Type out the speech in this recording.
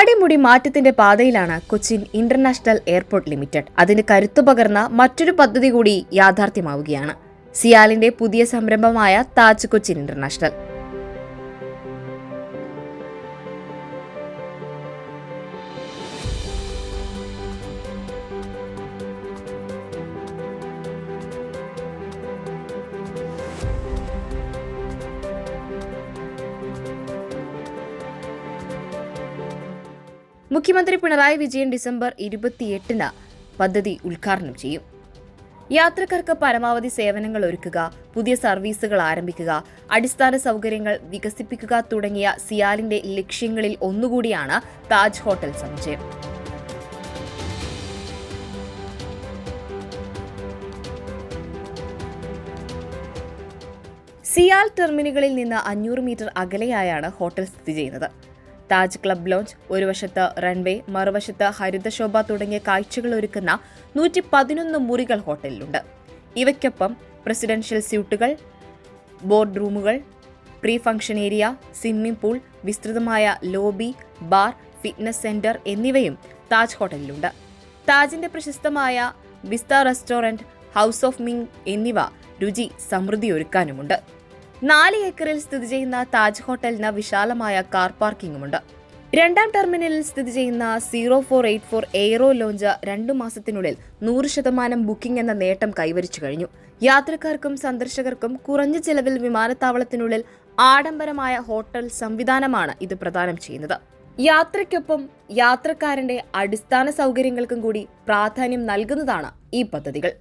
ആടിമുടി മാറ്റത്തിന്റെ പാതയിലാണ് Cochin international airport limited. അതിന് കരുത്തു പകർന്ന മറ്റൊരു പദ്ധതി കൂടി യാഥാർത്ഥ്യമാവുകയാണ്. സിയാലിന്റെ പുതിയ സംരംഭമായ താജ് കൊച്ചിൻ ഇന്റർനാഷണൽ. മുഖ്യമന്ത്രി പിണറായി വിജയൻ ഡിസംബർ ഇരുപത്തിയെട്ടിന് പദ്ധതി ഉദ്ഘാടനം ചെയ്യും. യാത്രക്കാർക്ക് പരമാവധി സേവനങ്ങൾ ഒരുക്കുക പുതിയ സർവീസുകൾ ആരംഭിക്കുക അടിസ്ഥാന സൗകര്യങ്ങൾ വികസിപ്പിക്കുക തുടങ്ങിയ സിയാലിന്റെ ലക്ഷ്യങ്ങളിൽ ഒന്നുകൂടിയാണ് താജ് ഹോട്ടൽ സമുച്ചയം. സിയാൽ ടെർമിനലുകളിൽ നിന്ന് അഞ്ഞൂറ് മീറ്റർ അകലെയായാണ് ഹോട്ടൽ സ്ഥിതി ചെയ്യുന്നത്. താജ് ക്ലബ് ലോഞ്ച് ഒരു വശത്ത് റൺവേ മറുവശത്ത് ഹരിതശോഭ തുടങ്ങിയ കാഴ്ചകൾ ഒരുക്കുന്ന നൂറ്റി പതിനൊന്ന് മുറികൾ ഹോട്ടലിലുണ്ട്. ഇവയ്ക്കൊപ്പം പ്രസിഡൻഷ്യൽ സ്യൂട്ടുകൾ ബോർഡ് റൂമുകൾ pre function area swimming pool വിസ്തൃതമായ ലോബി ബാർ ഫിറ്റ്നസ് സെന്റർ എന്നിവയും താജ് ഹോട്ടലിലുണ്ട്. താജിന്റെ പ്രശസ്തമായ Vista restaurant House of Ming എന്നിവ രുചി സമൃദ്ധി ഒരുക്കാനുമുണ്ട്. നാല് ഏക്കറിൽ സ്ഥിതി ചെയ്യുന്ന താജ് ഹോട്ടലിന് വിശാലമായ കാർ പാർക്കിംഗുമുണ്ട്. രണ്ടാം ടെർമിനലിൽ സ്ഥിതി ചെയ്യുന്ന zero four eight four aero lounge രണ്ടു മാസത്തിനുള്ളിൽ നൂറ് ശതമാനം ബുക്കിംഗ് എന്ന നേട്ടം കൈവരിച്ചു കഴിഞ്ഞു. യാത്രക്കാർക്കും സന്ദർശകർക്കും കുറഞ്ഞ ചെലവിൽ വിമാനത്താവളത്തിനുള്ളിൽ ആഡംബരമായ ഹോട്ടൽ സംവിധാനമാണ് ഇത് പ്രദാനം ചെയ്യുന്നത്. യാത്രയ്ക്കൊപ്പം യാത്രക്കാരന്റെ അടിസ്ഥാന സൗകര്യങ്ങൾക്കും കൂടി പ്രാധാന്യം നൽകുന്നതാണ് ഈ പദ്ധതികൾ.